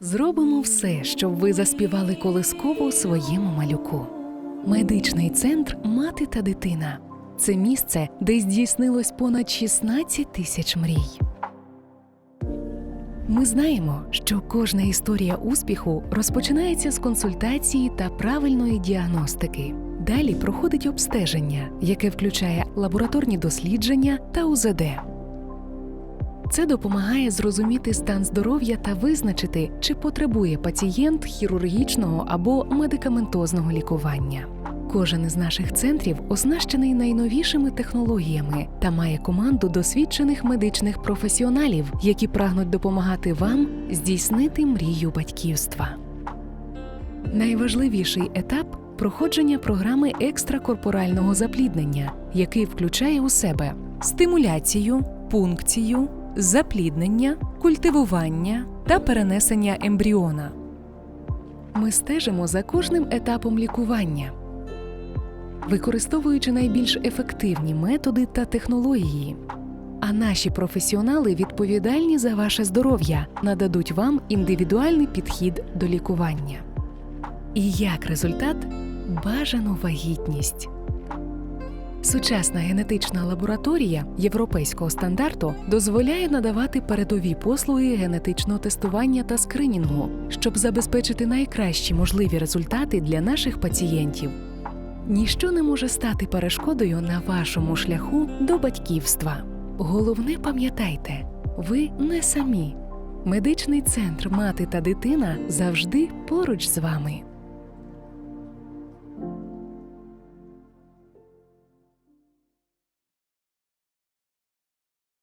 Зробимо все, щоб ви заспівали колискову своєму малюку. Медичний центр Мати та дитина це місце, де здійснилось понад 16 тисяч мрій. Ми знаємо, що кожна історія успіху розпочинається з консультації та правильної діагностики. Далі проходить обстеження, яке включає лабораторні дослідження та УЗД. Це допомагає зрозуміти стан здоров'я та визначити, чи потребує пацієнт хірургічного або медикаментозного лікування. Кожен із наших центрів оснащений найновішими технологіями та має команду досвідчених медичних професіоналів, які прагнуть допомагати вам здійснити мрію батьківства. Найважливіший етап проходження програми екстракорпорального запліднення, який включає у себе стимуляцію, пункцію, запліднення, культивування та перенесення ембріона. Ми стежимо за кожним етапом лікування, використовуючи найбільш ефективні методи та технології. А наші професіонали, відповідальні за ваше здоров'я, нададуть вам індивідуальний підхід до лікування. І як результат бажану вагітність. Сучасна генетична лабораторія європейського стандарту дозволяє надавати передові послуги генетичного тестування та скринінгу, щоб забезпечити найкращі можливі результати для наших пацієнтів. Ніщо не може стати перешкодою на вашому шляху до батьківства. Головне пам'ятайте, ви не самі. Медичний центр мати та дитина завжди поруч з вами.